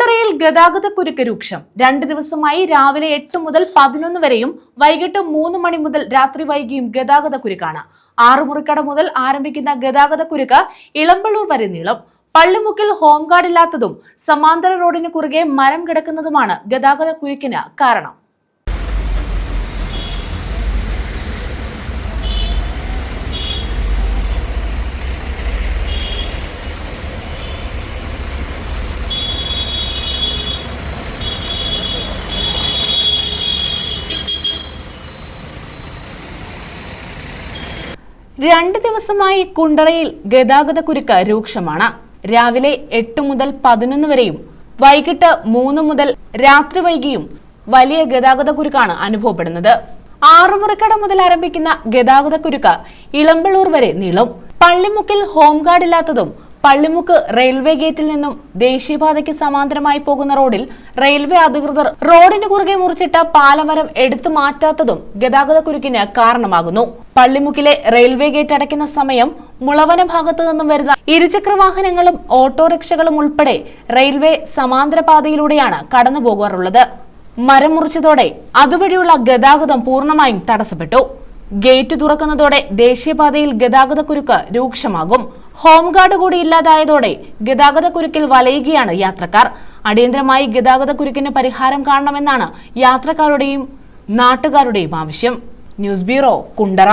കുണ്ടറയിൽ ഗതാഗതക്കുരുക്ക് രൂക്ഷം. രണ്ട് ദിവസമായി രാവിലെ എട്ട് മുതൽ പതിനൊന്ന് വരെയും വൈകിട്ട് മൂന്ന് മണി മുതൽ രാത്രി വൈകിയും ഗതാഗതക്കുരുക്കാണ് ആറുമുറിക്കട മുതൽ ആരംഭിക്കുന്ന ഗതാഗതക്കുരുക്ക് ഇളമ്പള്ളൂർ വരെ നീളം. പള്ളിമുക്കിൽ ഹോം ഗാർഡ് ഇല്ലാത്തതും സമാന്തര റോഡിന് കുറുകെ മരം കിടക്കുന്നതുമാണ് ഗതാഗതക്കുരുക്കിന് കാരണം. രണ്ട് ദിവസമായി കുണ്ടറയിൽ ഗതാഗത കുരുക്ക് രൂക്ഷമാണ്. രാവിലെ എട്ട് മുതൽ പതിനൊന്ന് വരെയും വൈകിട്ട് മൂന്ന് മുതൽ രാത്രി വൈകിയും വലിയ ഗതാഗത കുരുക്കാണ് അനുഭവപ്പെടുന്നത്. ആറുമുറക്കട മുതൽ ആരംഭിക്കുന്ന ഗതാഗത കുരുക്ക് ഇളമ്പളൂർ വരെ നീളും. പള്ളിമുക്കിൽ ഹോം ഗാർഡ് ഇല്ലാത്തതും പള്ളിമുക്ക് റെയിൽവേ ഗേറ്റിൽ നിന്നും ദേശീയപാതയ്ക്ക് സമാന്തരമായി പോകുന്ന റോഡിൽ റെയിൽവേ അധികൃതർ റോഡിന് കുറുകെ മുറിച്ചിട്ട പാലമരം എടുത്തു മാറ്റാത്തതും ഗതാഗത കുരുക്കിന് കാരണമാകുന്നു. പള്ളിമുക്കിലെ റെയിൽവേ ഗേറ്റ് അടയ്ക്കുന്ന സമയം മുളവന ഭാഗത്തു നിന്നും വരുന്ന ഇരുചക്ര വാഹനങ്ങളും ഓട്ടോറിക്ഷകളും ഉൾപ്പെടെ റെയിൽവേ സമാന്തര പാതയിലൂടെയാണ് കടന്നു പോകാറുള്ളത്. മരം മുറിച്ചതോടെ അതുവഴിയുള്ള ഗതാഗതം പൂർണമായും തടസ്സപ്പെട്ടു. ഗേറ്റ് തുറക്കുന്നതോടെ ദേശീയപാതയിൽ ഗതാഗതക്കുരുക്ക് രൂക്ഷമാകും. ഹോം ഗാർഡ് കൂടി ഇല്ലാതായതോടെ ഗതാഗതക്കുരുക്കിൽ വലയുകയാണ് യാത്രക്കാർ. അടിയന്തരമായി ഗതാഗതക്കുരുക്കിന് പരിഹാരം കാണണമെന്നാണ് യാത്രക്കാരുടെയും നാട്ടുകാരുടെയും ആവശ്യം. News bureau Kundara.